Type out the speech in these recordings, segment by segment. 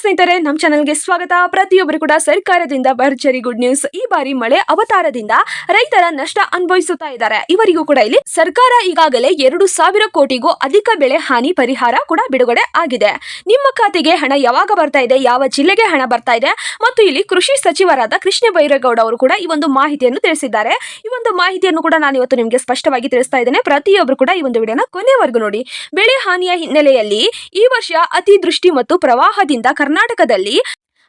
ಸ್ನೇಹಿತರೆ ನಮ್ಮ ಚಾನಲ್ಗೆ ಸ್ವಾಗತ. ಪ್ರತಿಯೊಬ್ಬರು ಕೂಡ ಸರ್ಕಾರದಿಂದ ಭರ್ಜರಿ ಗುಡ್ ನ್ಯೂಸ್, ಈ ಬಾರಿ ಮಳೆ ಅವತಾರದಿಂದ ರೈತರ ನಷ್ಟ ಅನುಭವಿಸುತ್ತಾ ಇದ್ದಾರೆ. ಇವರಿಗೂ ಕೂಡ ಇಲ್ಲಿ ಸರ್ಕಾರ ಈಗಾಗಲೇ ಎರಡು ಸಾವಿರ ಕೋಟಿಗೂ ಅಧಿಕ ಬೆಳೆ ಹಾನಿ ಪರಿಹಾರ ಕೂಡ ಬಿಡುಗಡೆ ಆಗಿದೆ. ನಿಮ್ಮ ಖಾತೆಗೆ ಹಣ ಯಾವಾಗ ಬರ್ತಾ ಇದೆ, ಯಾವ ಜಿಲ್ಲೆಗೆ ಹಣ ಬರ್ತಾ ಇದೆ ಮತ್ತು ಇಲ್ಲಿ ಕೃಷಿ ಸಚಿವರಾದ ಕೃಷ್ಣ ಬೈರೇಗೌಡ ಅವರು ಕೂಡ ಈ ಒಂದು ಮಾಹಿತಿಯನ್ನು ತಿಳಿಸಿದ್ದಾರೆ. ಈ ಒಂದು ಮಾಹಿತಿಯನ್ನು ಕೂಡ ನಾನು ಇವತ್ತು ನಿಮಗೆ ಸ್ಪಷ್ಟವಾಗಿ ತಿಳಿಸ್ತಾ ಇದ್ದೇನೆ. ಪ್ರತಿಯೊಬ್ಬರು ಕೂಡ ಈ ಒಂದು ವಿಡಿಯೋನ ಕೊನೆವರೆಗೂ ನೋಡಿ. ಬೆಳೆ ಹಾನಿಯ ಹಿನ್ನೆಲೆಯಲ್ಲಿ ಈ ವರ್ಷ ಅತಿವೃಷ್ಟಿ ಮತ್ತು ಪ್ರವಾಹದಿಂದ ಕರ್ನಾಟಕದಲ್ಲಿ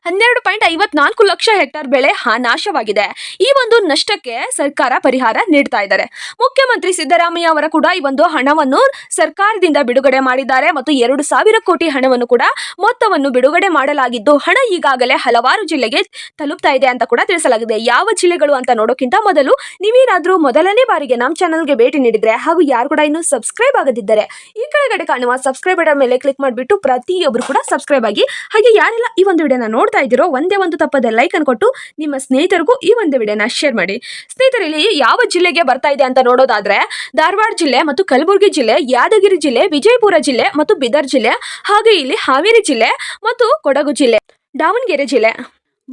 ಹನ್ನೆರಡು ಪಾಯಿಂಟ್ ಐವತ್ನಾಲ್ಕು ಲಕ್ಷ ಹೆಕ್ಟರ್ ಬೆಳೆ ನಾಶವಾಗಿದೆ. ಈ ಒಂದು ನಷ್ಟಕ್ಕೆ ಸರ್ಕಾರ ಪರಿಹಾರ ನೀಡ್ತಾ ಇದ್ದಾರೆ. ಮುಖ್ಯಮಂತ್ರಿ ಸಿದ್ದರಾಮಯ್ಯ ಅವರ ಕೂಡ ಈ ಒಂದು ಹಣವನ್ನು ಸರ್ಕಾರದಿಂದ ಬಿಡುಗಡೆ ಮಾಡಿದ್ದಾರೆ ಮತ್ತು ಎರಡು ಸಾವಿರ ಕೋಟಿ ಹಣವನ್ನು ಕೂಡ ಮೊತ್ತವನ್ನು ಬಿಡುಗಡೆ ಮಾಡಲಾಗಿದ್ದು, ಹಣ ಈಗಾಗಲೇ ಹಲವಾರು ಜಿಲ್ಲೆಗೆ ತಲುಪ್ತಾ ಇದೆ ಅಂತ ಕೂಡ ತಿಳಿಸಲಾಗಿದೆ. ಯಾವ ಜಿಲ್ಲೆಗಳು ಅಂತ ನೋಡೋಕ್ಕಿಂತ ಮೊದಲು ನೀವೇನಾದರೂ ಮೊದಲನೇ ಬಾರಿಗೆ ನಮ್ಮ ಚಾನಲ್ಗೆ ಭೇಟಿ ನೀಡಿದ್ರೆ ಹಾಗೂ ಯಾರು ಕೂಡ ಇನ್ನೂ ಸಬ್ಸ್ಕ್ರೈಬ್ ಆಗದಿದ್ದರೆ, ಈ ಕೆಳಗಡೆ ಕಾಣುವ ಸಬ್ಸ್ಕ್ರೈಬ್ ಮೇಲೆ ಕ್ಲಿಕ್ ಮಾಡಿಬಿಟ್ಟು ಪ್ರತಿಯೊಬ್ಬರು ಕೂಡ ಸಬ್ಸ್ಕ್ರೈಬ್ ಆಗಿ, ಹಾಗೆ ಯಾರೆಲ್ಲ ಈ ಒಂದು ವಿಡಿಯೋನ ನೋಡ್ತಾ ಇದ್ದೀರೋ ಒಂದೇ ಒಂದು ತಪ್ಪದೆ ಲೈಕ್ ಅನ್ನು ಕೊಟ್ಟು ನಿಮ್ಮ ಸ್ನೇಹಿತರಿಗೂ ಈ ಒಂದು ವಿಡಿಯೋನ ಶೇರ್ ಮಾಡಿ. ಸ್ನೇಹಿತರಲ್ಲಿ ಯಾವ ಜಿಲ್ಲೆಗೆ ಬರ್ತಾ ಇದೆ ಅಂತ ನೋಡೋದಾದ್ರೆ ಧಾರವಾಡ ಜಿಲ್ಲೆ ಮತ್ತು ಕಲಬುರಗಿ ಜಿಲ್ಲೆ, ಯಾದಗಿರಿ ಜಿಲ್ಲೆ, ವಿಜಯಪುರ ಜಿಲ್ಲೆ ಮತ್ತು ಬೀದರ್ ಜಿಲ್ಲೆ, ಹಾಗೆ ಇಲ್ಲಿ ಹಾವೇರಿ ಜಿಲ್ಲೆ ಮತ್ತು ಕೊಡಗು ಜಿಲ್ಲೆ, ದಾವಣಗೆರೆ ಜಿಲ್ಲೆ.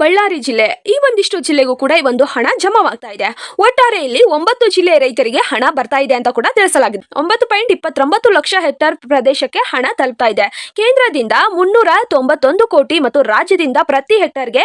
ಬಳ್ಳಾರಿ ಜಿಲ್ಲೆ. ಈ ಒಂದಿಷ್ಟು ಜಿಲ್ಲೆಗೂ ಕೂಡ ಈ ಒಂದು ಹಣ ಜಮಾವಾಗ್ತಾ ಇದೆ. ಒಟ್ಟಾರೆ ಇಲ್ಲಿ ಒಂಬತ್ತು ಜಿಲ್ಲೆಯ ರೈತರಿಗೆ ಹಣ ಬರ್ತಾ ಇದೆ ಅಂತ ಕೂಡ ತಿಳಿಸಲಾಗಿದೆ. ಒಂಬತ್ತು ಪಾಯಿಂಟ್ ಇಪ್ಪತ್ತೊಂಬತ್ತು ಲಕ್ಷ ಹೆಕ್ಟರ್ ಪ್ರದೇಶಕ್ಕೆ ಹಣ ತಲುಪ್ತಾ ಇದೆ. ಕೇಂದ್ರದಿಂದ ಮುನ್ನೂರ ತೊಂಬತ್ತೊಂದು ಕೋಟಿ ಮತ್ತು ರಾಜ್ಯದಿಂದ ಪ್ರತಿ ಹೆಕ್ಟರ್ಗೆ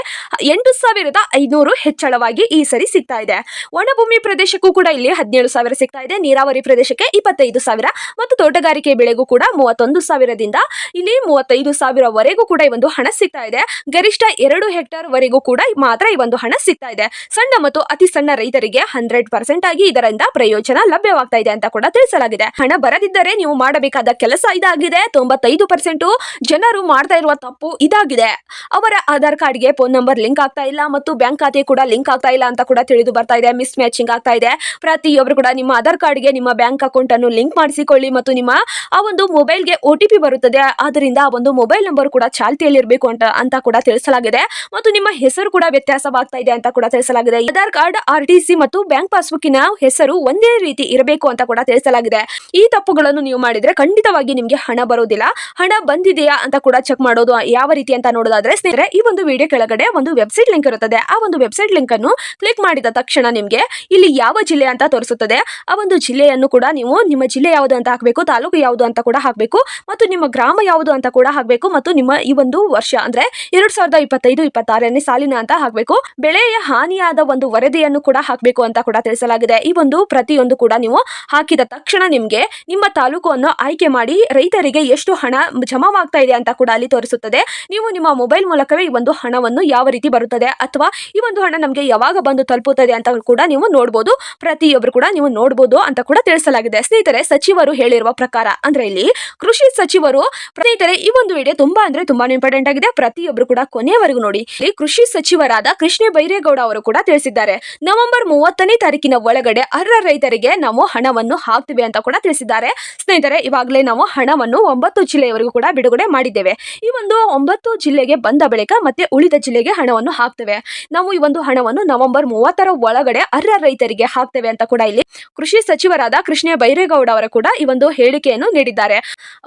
ಎಂಟು ಸಾವಿರದ ಐನೂರು ಹೆಚ್ಚಳವಾಗಿ ಈ ಸರಿ ಸಿಗ್ತಾ ಇದೆ. ಒಣಭೂಮಿ ಪ್ರದೇಶಕ್ಕೂ ಕೂಡ ಇಲ್ಲಿ ಹದಿನೇಳು ಸಾವಿರ ಸಿಗ್ತಾ ಇದೆ. ನೀರಾವರಿ ಪ್ರದೇಶಕ್ಕೆ ಇಪ್ಪತ್ತೈದು ಸಾವಿರ ಮತ್ತು ತೋಟಗಾರಿಕೆ ಬೆಳೆಗೂ ಕೂಡ ಮೂವತ್ತೊಂದು ಸಾವಿರದಿಂದ ಇಲ್ಲಿ ಮೂವತ್ತೈದು ಸಾವಿರವರೆಗೂ ಕೂಡ ಈ ಒಂದು ಹಣ ಸಿಗ್ತಾ ಇದೆ. ಗರಿಷ್ಠ ಎರಡು ಹೆಕ್ಟರ್ ವರೆಗೂ ಕೂಡ ಮಾತ್ರ ಈ ಒಂದು ಹಣ ಸಿಗ್ತಾ ಇದೆ. ಸಣ್ಣ ಮತ್ತು ಅತಿ ಸಣ್ಣ ರೈತರಿಗೆ ಹಂಡ್ರೆಡ್ ಪರ್ಸೆಂಟ್ ಆಗಿ ಇದರಿಂದ ಪ್ರಯೋಜನ ಲಭ್ಯವಾಗ್ತಾ ಇದೆ ಅಂತ ಕೂಡ ತಿಳಿಸಲಾಗಿದೆ. ಹಣ ಬರದಿದ್ದರೆ ನೀವು ಮಾಡಬೇಕಾದ ಕೆಲಸ ಇದಾಗಿದೆ. ತೊಂಬತ್ತೈದು ಪರ್ಸೆಂಟ್ ಜನರು ಮಾಡ್ತಾ ಇರುವ ತಪ್ಪು ಇದಾಗಿದೆ. ಅವರ ಆಧಾರ್ ಕಾರ್ಡ್ಗೆ ಫೋನ್ ನಂಬರ್ ಲಿಂಕ್ ಆಗ್ತಾ ಇಲ್ಲ ಮತ್ತು ಬ್ಯಾಂಕ್ ಖಾತೆ ಕೂಡ ಲಿಂಕ್ ಆಗ್ತಾ ಇಲ್ಲ ಅಂತ ಕೂಡ ತಿಳಿದು ಬರ್ತಾ ಇದೆ. ಮಿಸ್ ಮ್ಯಾಚಿಂಗ್ ಆಗ್ತಾ ಇದೆ. ಪ್ರತಿಯೊಬ್ಬರು ಕೂಡ ನಿಮ್ಮ ಆಧಾರ್ ಕಾರ್ಡ್ಗೆ ನಿಮ್ಮ ಬ್ಯಾಂಕ್ ಅಕೌಂಟ್ ಅನ್ನು ಲಿಂಕ್ ಮಾಡಿಸಿಕೊಳ್ಳಿ ಮತ್ತು ನಿಮ್ಮ ಆ ಒಂದು ಮೊಬೈಲ್ಗೆ ಒ ಟಿ ಬರುತ್ತದೆ. ಆದ್ದರಿಂದ ಆ ಒಂದು ಮೊಬೈಲ್ ನಂಬರ್ ಕೂಡ ಚಾಲ್ತಿಯಲ್ಲಿರಬೇಕು ಅಂತ ಅಂತ ಕೂಡ ತಿಳಿಸಲಾಗಿದೆ. ಮತ್ತು ನಿಮ್ಮ ಹೆಸರು ಕೂಡ ವ್ಯತ್ಯಾಸವಾಗ್ತಾ ಇದೆ ಅಂತ ಕೂಡ ತಿಳಿಸಲಾಗಿದೆ. ಆಧಾರ್ ಕಾರ್ಡ್, ಆರ್ ಮತ್ತು ಬ್ಯಾಂಕ್ ಪಾಸ್ಬುಕ್ಕಿನ ಹೆಸರು ಒಂದೇ ರೀತಿ ಇರಬೇಕು ಅಂತ ಕೂಡ ತಿಳಿಸಲಾಗಿದೆ. ಈ ತಪ್ಪುಗಳನ್ನು ನೀವು ಮಾಡಿದ್ರೆ ಖಂಡಿತವಾಗಿ ನಿಮಗೆ ಹಣ ಬರೋದಿಲ್ಲ. ಹಣ ಬಂದಿದೆಯಾ ಅಂತ ಕೂಡ ಚೆಕ್ ಮಾಡೋದು ಯಾವ ರೀತಿ ಅಂತ ನೋಡೋದಾದ್ರೆ ಸ್ನೇಹಿತರೆ, ಈ ಒಂದು ವಿಡಿಯೋ ಕೆಳಗಡೆ ಒಂದು ವೆಬ್ಸೈಟ್ ಲಿಂಕ್ ಇರುತ್ತದೆ. ಆ ಒಂದು ವೆಬ್ಸೈಟ್ ಲಿಂಕ್ ಅನ್ನು ಕ್ಲಿಕ್ ಮಾಡಿದ ತಕ್ಷಣ ನಿಮಗೆ ಇಲ್ಲಿ ಯಾವ ಜಿಲ್ಲೆ ಅಂತ ತೋರಿಸುತ್ತದೆ. ಆ ಒಂದು ಜಿಲ್ಲೆಯನ್ನು ಕೂಡ ನೀವು ನಿಮ್ಮ ಜಿಲ್ಲೆ ಯಾವುದು ಅಂತ ಹಾಕಬೇಕು, ತಾಲೂಕು ಯಾವುದು ಅಂತ ಕೂಡ ಹಾಕಬೇಕು, ಮತ್ತು ನಿಮ್ಮ ಗ್ರಾಮ ಯಾವುದು ಅಂತ ಕೂಡ ಹಾಕಬೇಕು, ಮತ್ತು ನಿಮ್ಮ ಈ ಒಂದು ವರ್ಷ ಅಂದ್ರೆ ಎರಡ್ ಸಾವಿರದ ಇಪ್ಪತ್ತೈದು, ಇಪ್ಪತ್ತಾರನೇ ಸಾಲಿನ ಅಂತ ಹಾಕಬೇಕು. ಬೆಳೆಯ ಹಾನಿಯಾದ ಒಂದು ವರದಿಯನ್ನು ಕೂಡ ಹಾಕಬೇಕು ಅಂತ ಕೂಡ ತಿಳಿಸಲಾಗಿದೆ. ಈ ಒಂದು ಪ್ರತಿಯೊಂದು ಕೂಡ ನೀವು ಹಾಕಿದ ತಕ್ಷಣ ನಿಮಗೆ ನಿಮ್ಮ ತಾಲೂಕನ್ನು ಆಯ್ಕೆ ಮಾಡಿ ರೈತರಿಗೆ ಎಷ್ಟು ಹಣ ಜಮಾವಾಗ್ತಾ ಇದೆ ಅಂತ ಕೂಡ ಅಲ್ಲಿ ತೋರಿಸುತ್ತದೆ. ನೀವು ನಿಮ್ಮ ಮೊಬೈಲ್ ಮೂಲಕವೇ ಈ ಒಂದು ಹಣವನ್ನು ಯಾವ ರೀತಿ ಬರುತ್ತದೆ ಅಥವಾ ಈ ಒಂದು ಹಣ ನಮಗೆ ಯಾವಾಗ ಬಂದು ತಲುಪುತ್ತದೆ ಅಂತ ಕೂಡ ನೀವು ನೋಡಬಹುದು ಪ್ರತಿಯೊಬ್ಬರು ಕೂಡ ನೀವು ನೋಡಬಹುದು ಅಂತ ಕೂಡ ತಿಳಿಸಲಾಗಿದೆ. ಸ್ನೇಹಿತರೆ, ಸಚಿವರು ಹೇಳಿರುವ ಪ್ರಕಾರ ಅಂದ್ರೆ ಇಲ್ಲಿ ಕೃಷಿ ಸಚಿವರು, ಸ್ನೇಹಿತರೆ, ಈ ಒಂದು ವಿಡಿಯೋ ತುಂಬಾ ಅಂದ್ರೆ ತುಂಬಾ ಇಂಪಾರ್ಟೆಂಟ್ ಆಗಿದೆ. ಪ್ರತಿಯೊಬ್ಬರು ಕೂಡ ಕೊನೆಯವರೆಗೂ ನೋಡಿ. ಕೃಷಿ ಸಚಿವರಾದ ಕೃಷ್ಣ ಬೈರೇಗೌಡ ಅವರು ಕೂಡ ತಿಳಿಸಿದ್ದಾರೆ. ನವೆಂಬರ್ ಮೂವತ್ತನೇ ತಾರೀಕಿನ ಒಳಗಡೆ ಅರ್ಹ ರೈತರಿಗೆ ನಾವು ಹಣವನ್ನು ಹಾಕ್ತಿವೆ ಅಂತ ಕೂಡ ತಿಳಿಸಿದ್ದಾರೆ. ಸ್ನೇಹಿತರೆ, ಇವಾಗಲೇ ನಾವು ಹಣವನ್ನು ಒಂಬತ್ತು ಜಿಲ್ಲೆಯವರೆಗೂ ಕೂಡ ಬಿಡುಗಡೆ ಮಾಡಿದ್ದೇವೆ. ಈ ಒಂದು ಒಂಬತ್ತು ಜಿಲ್ಲೆಗೆ ಬಂದ ಬಳಿಕ ಮತ್ತೆ ಉಳಿದ ಜಿಲ್ಲೆಗೆ ಹಣವನ್ನು ಹಾಕ್ತೇವೆ. ನಾವು ಈ ಒಂದು ಹಣವನ್ನು ನವೆಂಬರ್ ಮೂವತ್ತರ ಒಳಗಡೆ ಅರ್ಹ ರೈತರಿಗೆ ಹಾಕ್ತೇವೆ ಅಂತ ಕೂಡ ಇಲ್ಲಿ ಕೃಷಿ ಸಚಿವರಾದ ಕೃಷ್ಣ ಬೈರೇಗೌಡ ಅವರು ಕೂಡ ಈ ಒಂದು ಹೇಳಿಕೆಯನ್ನು ನೀಡಿದ್ದಾರೆ.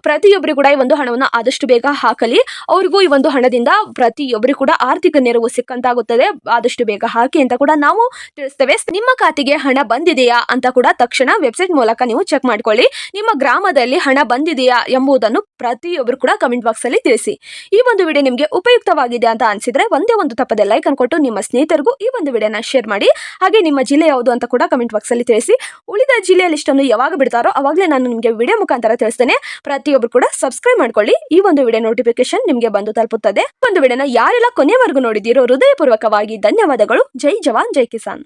ಪ್ರತಿಯೊಬ್ಬರು ಕೂಡ ಈ ಒಂದು ಹಣವನ್ನು ಆದಷ್ಟು ಬೇಗ ಹಾಕಲಿ. ಅವರಿಗೂ ಈ ಒಂದು ಹಣದಿಂದ ಪ್ರತಿಯೊಬ್ಬರು ಕೂಡ ಆರ್ಥಿಕ ನೆರವು ಸಿಕ್ಕಂತಾಗುತ್ತದೆ. ಆದಷ್ಟು ಬೇಗ ಹಾಕಿ ಅಂತ ಕೂಡ ನಾವು ತಿಳಿಸ್ತೇವೆ. ನಿಮ್ಮ ಖಾತೆಗೆ ಹಣ ಬಂದಿದೆಯಾ ಅಂತ ಕೂಡ ತಕ್ಷಣ ವೆಬ್ಸೈಟ್ ಮೂಲಕ ನೀವು ಚೆಕ್ ಮಾಡ್ಕೊಳ್ಳಿ. ನಿಮ್ಮ ಗ್ರಾಮದಲ್ಲಿ ಹಣ ಬಂದಿದೆಯಾ ಎಂಬುದನ್ನು ಪ್ರತಿಯೊಬ್ಬರು ಕೂಡ ಕಮೆಂಟ್ ಬಾಕ್ಸ್ ಅಲ್ಲಿ ತಿಳಿಸಿ. ಈ ಒಂದು ವಿಡಿಯೋ ನಿಮಗೆ ಉಪಯುಕ್ತವಾಗಿದೆ ಅಂತ ಅನ್ಸಿದ್ರೆ ಒಂದೇ ಒಂದು ತಪ್ಪದೆ ಲೈಕ್ ಅನ್ಕೊಟ್ಟು ನಿಮ್ಮ ಸ್ನೇಹಿತರಿಗೂ ಈ ಒಂದು ವಿಡಿಯೋನ ಶೇರ್ ಮಾಡಿ. ಹಾಗೆ ನಿಮ್ಮ ಜಿಲ್ಲೆ ಯಾವುದು ಅಂತ ಕೂಡ ಕಮೆಂಟ್ ಬಾಕ್ಸ್ ಅಲ್ಲಿ ತಿಳಿಸಿ. ಉಳಿದ ಜಿಲ್ಲೆಯ ಲಿಸ್ಟ್ ಅನ್ನು ಯಾವಾಗ ಬಿಡ್ತಾರೋ ಅವಾಗಲೇ ನಾನು ನಿಮಗೆ ವಿಡಿಯೋ ಮುಖಾಂತರ ತಿಳಿಸ್ತೇನೆ. ಪ್ರತಿಯೊಬ್ಬರು ಕೂಡ ಸಬ್ಸ್ಕ್ರೈಬ್ ಮಾಡ್ಕೊಳ್ಳಿ. ಈ ಒಂದು ವಿಡಿಯೋ ನೋಟಿಫಿಕೇಶನ್ ನಿಮಗೆ ಬಂದು ತಲುಪುತ್ತದೆ. ಒಂದು ವಿಡಿಯೋನ ಯಾರೆಲ್ಲ ಕೊನೆವರೆಗೂ ನೋಡಿದ್ದೀರೋ ಹೃದಯಪೂರ್ವಕವಾಗಿ ಧನ್ಯವಾದಗಳು. ಜೈ ಜವಾನ್ ಜೈ ಕಿಸಾನ್.